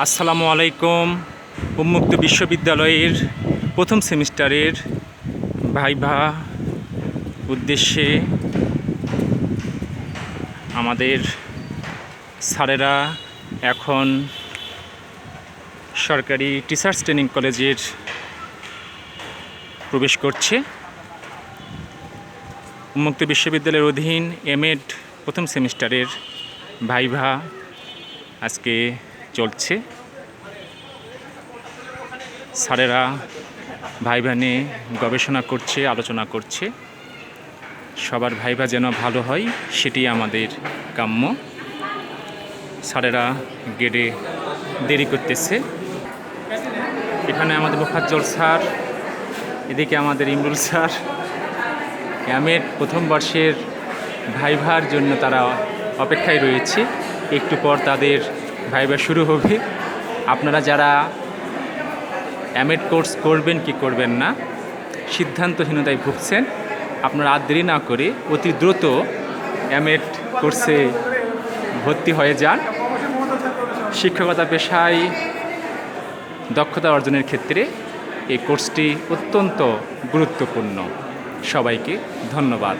আসসালামু আলাইকুম, উন্মুক্ত বিশ্ববিদ্যালয়ের প্রথম সেমিস্টারের ভাইভা উদ্দেশ্যে আমাদের স্যারেরা এখন সরকারি টিচার্স ট্রেনিং কলেজের প্রবেশ করছে। উন্মুক্ত বিশ্ববিদ্যালয়ের অধীন এমএড প্রথম সেমিস্টারের ভাইভা আজকে চলছে। স্যারেরা ভাইভা নিয়ে গবেষণা করছে, আলোচনা করছে। সবার ভাইভা যেন ভালো হয় সেটি আমাদের কাম্য। স্যারেরা গেটে দেরি করতেছে। এখানে আমাদের মোফাজ্জল স্যার, এদিকে আমাদের ইমরুল স্যার। অ্যামের প্রথম বর্ষের ভাইভার জন্য তারা অপেক্ষায় রয়েছে। একটু পর তাদের ভাইভা শুরু হবে। আপনারা যারা অ্যামেড কোর্স করবেন কি করবেন না, সিদ্ধান্তহীনতায় ভুগছেন, আপনারা আর দেরি না করে অতি দ্রুত অ্যামেড কোর্সে ভর্তি হয়ে যান। শিক্ষকতা পেশায় দক্ষতা অর্জনের ক্ষেত্রে এই কোর্সটি অত্যন্ত গুরুত্বপূর্ণ। সবাইকে ধন্যবাদ।